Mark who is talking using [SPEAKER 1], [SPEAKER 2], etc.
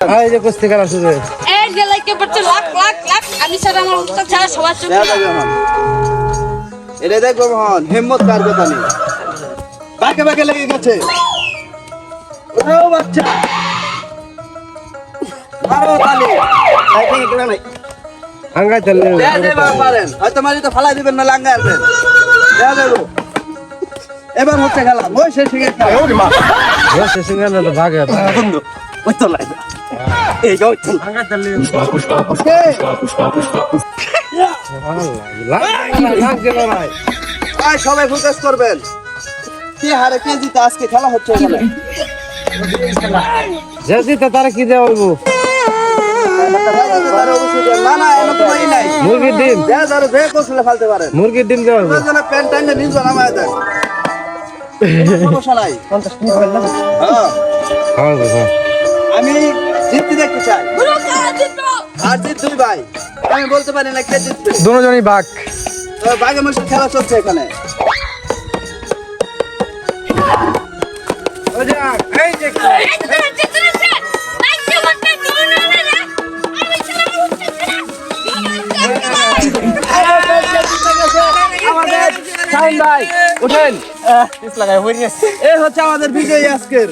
[SPEAKER 1] এই যে কুস্তি খেলা শুরু
[SPEAKER 2] এই যে লাইকে পড়ছে লাখ লাখ লাখ। আমি ছাড়া আমার উস্তাদ ছাড়া সবার চোখ
[SPEAKER 3] দেখা যাবে এখন এটা দেখব মোহন হিম্মত কার কথা নেই। বাকে বাকে লেগে গেছে। ওটাও বাচ্চা। মারো তালি এই ঠিক নাই।
[SPEAKER 1] আঙ্গাই চললে
[SPEAKER 3] দেয়া দেবা পারেন। হয়তো মারি তো ফালাই দিবেন না লাঙ্গা আসবেন দেয়া দেবো এবার হচ্ছে খেলা। মই সে ঠিক আছে
[SPEAKER 1] বসে সিঙ্গার না তো ভাগে
[SPEAKER 3] ওই তো লাগে ওই তো আয় সবাই ফোকাস করবেন। কে হারে কে জিতে আজকে খেলা হচ্ছে এখানে?
[SPEAKER 1] জেসি তো তারা কি দেওয়া মুরগির ডিম।
[SPEAKER 3] যে ফালতে পারেন
[SPEAKER 1] মুরগির ডিম দেওয়া
[SPEAKER 3] প্যান্ট টাইনে নিজ নামায় দেন সমস্যা নাই। হ্যাঁ,
[SPEAKER 1] হ্যাঁ গো, হ্যাঁ।
[SPEAKER 3] আমি জিততে দেখতে চাই।
[SPEAKER 2] জিতবো
[SPEAKER 3] আর জিত দুই ভাই। আমি বলতে পারি না কে জিতবে।
[SPEAKER 1] দুজনই বাঘ।
[SPEAKER 3] তো বাঘে মাসের খেলা চলছে এখানে।
[SPEAKER 1] এই যে
[SPEAKER 3] আমাদের
[SPEAKER 1] শাহিন ভাই উঠেন।
[SPEAKER 3] এ হচ্ছে আমাদের বিজয়ী আজকের।